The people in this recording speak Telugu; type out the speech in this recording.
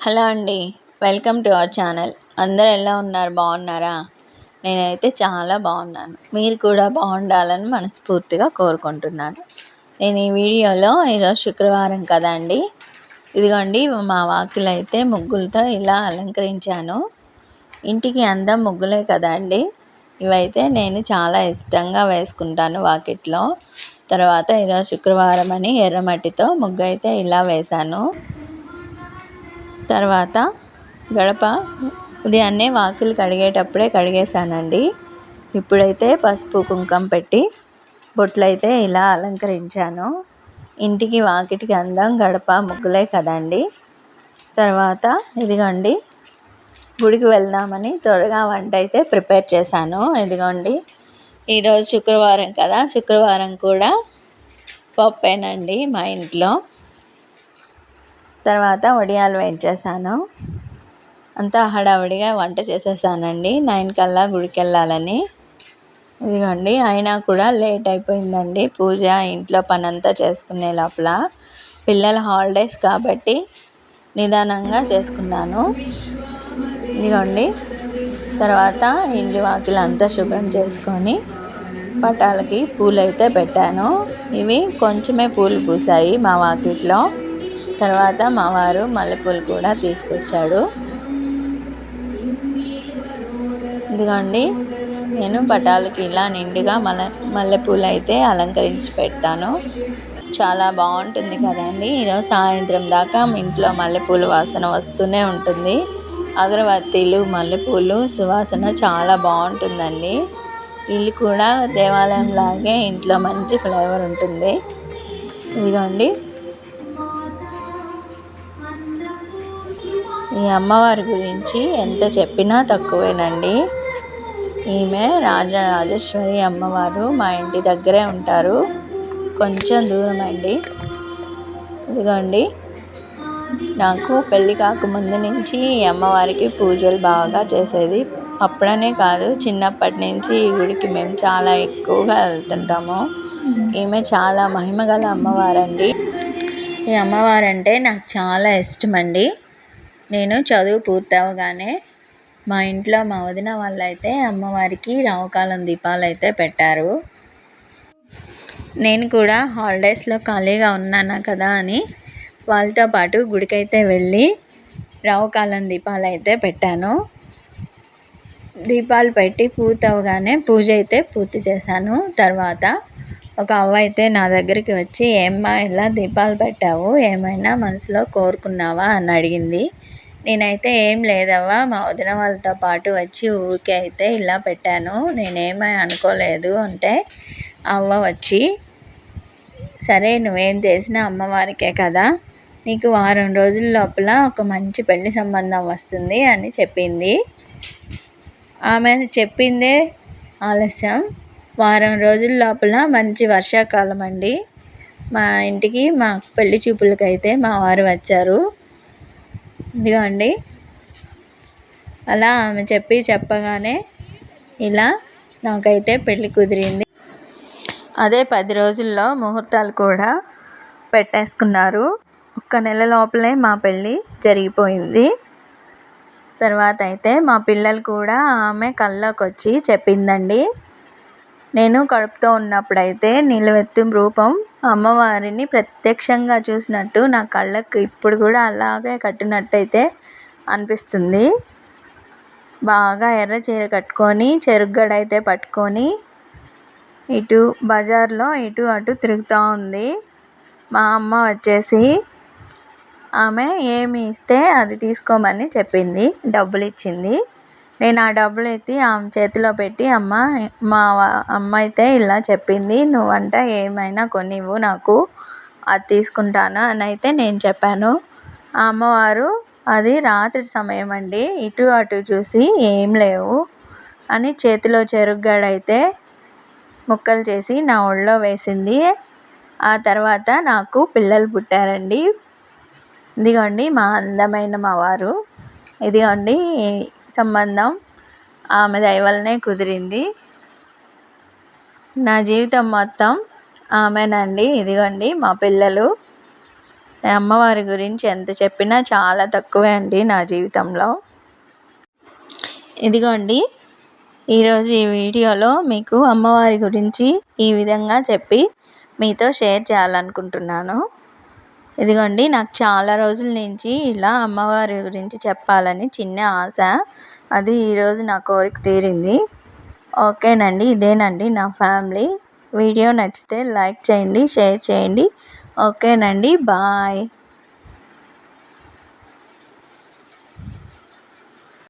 హలో అండి వెల్కమ్ టు అవర్ ఛానల్. అందరు ఎలా ఉన్నారు? బాగున్నారా? నేనైతే చాలా బాగున్నాను. మీరు కూడా బాగుండాలని మనస్ఫూర్తిగా కోరుకుంటున్నాను. నేను ఈ వీడియోలో ఈరోజు శుక్రవారం కదా అండి. ఇదిగోండి మా వాకిలు అయితే ముగ్గులతో ఇలా అలంకరించాను. ఇంటికి అందం ముగ్గులే కదా అండి. ఇవైతే నేను చాలా ఇష్టంగా వేసుకుంటాను వాకిట్లో. తర్వాత ఈరోజు శుక్రవారం అని ఎర్రమట్టితో ముగ్గు అయితే ఇలా వేశాను. తర్వాత గడప ఉదయాన్నే వాకిలి కడిగేటప్పుడే కడిగేశానండి. ఇప్పుడైతే పసుపు కుంకుమ పెట్టి బొట్లయితే ఇలా అలంకరించాను. ఇంటికి వాకిటికి అందం గడప ముగ్గులే కదండి. తర్వాత ఇదిగోండి గుడికి వెళ్దామని త్వరగా వంట అయితే ప్రిపేర్ చేశాను. ఇదిగోండి ఈరోజు శుక్రవారం కదా శుక్రవారం కూడా పప్పేనండి మా ఇంట్లో. తర్వాత వడియాలు వేయించేసాను అంతా హడావిడిగా వంట చేసేసానండి. నైన్ కల్లా గుడికి వెళ్ళాలని ఇదిగోండి అయినా కూడా లేట్ అయిపోయిందండి. పూజ ఇంట్లో పని అంతా చేసుకునే లోపల. పిల్లల హాలిడేస్ కాబట్టి నిదానంగా చేసుకున్నాను. ఇదిగోండి తర్వాత ఇల్లు వాకిలు అంతా శుభ్రం చేసుకొని పటాలకి పూలు అయితే పెట్టాను. ఇవి కొంచెమే పూలు పూసాయి మా వాకిట్లో. తర్వాత మా వారు మల్లెపూలు కూడా తీసుకొచ్చాడు. ఇదిగోండి నేను పటాలకి ఇలా నిండుగా మల మల్లెపూలు అయితే అలంకరించి పెడతాను. చాలా బాగుంటుంది కదండి. ఈరోజు సాయంత్రం దాకా ఇంట్లో మల్లెపూలు వాసన వస్తూనే ఉంటుంది. అగరబత్తీలు మల్లెపూలు సువాసన చాలా బాగుంటుందండి. ఇల్లు కూడా దేవాలయం లాగే ఇంట్లో మంచి ఫ్లేవర్ ఉంటుంది. ఇదిగోండి ఈ అమ్మవారి గురించి ఎంత చెప్పినా తక్కువేనండి. ఈమె రాజరాజేశ్వరి అమ్మవారు మా ఇంటి దగ్గరే ఉంటారు. కొంచెం దూరం అండి ఇదిగోండి. నాకు పెళ్ళి కాకముందు నుంచి ఈ అమ్మవారికి పూజలు బాగా చేసేది అప్పుడనే కాదు చిన్నప్పటి నుంచి ఈ గుడికి మేము చాలా ఎక్కువగా వెళ్తుంటాము. ఈమె చాలా మహిమగల అమ్మవారండి. ఈ అమ్మవారంటే నాకు చాలా ఇష్టం అండి నేను చదువు పూర్తవగానే మా ఇంట్లో మా వదిన వాళ్ళైతే అమ్మవారికి రావుకాలం దీపాలు అయితే పెట్టారు. నేను కూడా హాలిడేస్లో ఖాళీగా ఉన్నాను కదా అని వాళ్ళతో పాటు గుడికైతే వెళ్ళి రావుకాలం దీపాలు అయితే పెట్టాను. దీపాలు పెట్టి పూర్తవగానే పూజ అయితే పూర్తి చేశాను. తర్వాత ఒక అవ్వ అయితే నా దగ్గరికి వచ్చి ఏమ్మా ఇలా దీపాలు పెట్టావు? ఏమైనా మనసులో కోరుకున్నావా? అని అడిగింది. నేనైతే ఏం లేదవ్వా మా వదిన వాళ్ళతో పాటు వచ్చి ఊరికే అయితే ఇలా పెట్టాను. నేనేమీ అనుకోలేదు. అంటే అవ్వ వచ్చి సరే నువ్వేం చేసినా అమ్మవారికే కదా. నీకు వారం రోజుల లోపల ఒక మంచి పెళ్ళి సంబంధం వస్తుంది అని చెప్పింది. ఆమె చెప్పిందే ఆలస్యం. వారం రోజుల లోపల మంచి వర్షాకాలం అండి. మా ఇంటికి మా పెళ్ళి చూపులకైతే మా వారు వచ్చారు. ఇదిగోండి. అలా ఆమె చెప్పి చెప్పగానే ఇలా నాకైతే పెళ్ళి కుదిరింది. అదే పది రోజుల్లో ముహూర్తాలు కూడా పెట్టేసుకున్నారు. ఒక్క నెల లోపలే మా పెళ్ళి జరిగిపోయింది. తర్వాత అయితే మా పిల్లలు కూడా ఆమె కల్లోకి వచ్చి చెప్పిందండి. నేను కడుపుతో ఉన్నప్పుడైతే నిలువెత్తు రూపం అమ్మవారిని ప్రత్యక్షంగా చూసినట్టు నా కళ్ళకు ఇప్పుడు కూడా అలాగే కట్టినట్టయితే అనిపిస్తుంది. బాగా ఎర్ర చీర కట్టుకొని చెరుగ్గడ అయితే పట్టుకొని ఇటు బజార్లో ఇటు అటు తిరుగుతూ ఉంది. మా అమ్మ వచ్చేసి ఆమె ఏమి ఇస్తే అది తీసుకోమని చెప్పింది డబ్బులు ఇచ్చింది నేను ఆ డబ్బులు ఎత్తి ఆమె చేతిలో పెట్టి అమ్మ మా అమ్మ అయితే ఇలా చెప్పింది నువ్వంట ఏమైనా కొనివ్వు నాకు అది తీసుకుంటాను? అని అయితే నేను చెప్పాను. ఆ అమ్మవారు అది రాత్రి సమయం అండి ఇటు అటు చూసి ఏం లేవు అని చేతిలో చెరుగ్గాడైతే ముక్కలు చేసి నా ఒళ్ళో వేసింది. ఆ తర్వాత నాకు పిల్లలు పుట్టారండి. ఇదిగోండి మా అందమైన మా వారు. ఇదిగోండి సంబంధం ఆమె దయ వల్లనే కుదిరింది. నా జీవితం మొత్తం ఆమెనండి. ఇదిగోండి మా పిల్లలు. అమ్మవారి గురించి ఎంత చెప్పినా చాలా తక్కువే అండి నా జీవితంలో. ఇదిగోండి ఈరోజు ఈ వీడియోలో మీకు అమ్మవారి గురించి ఈ విధంగా చెప్పి మీతో షేర్ చేయాలనుకుంటున్నాను. ఇదిగోండి నాకు చాలా రోజుల నుంచి ఇలా అమ్మవారి గురించి చెప్పాలని చిన్న ఆశ. అది ఈరోజు నా కోరిక తీరింది. ఓకేనండి ఇదేనండి నా ఫ్యామిలీ. వీడియో నచ్చితే లైక్ చేయండి షేర్ చేయండి. ఓకేనండి బాయ్.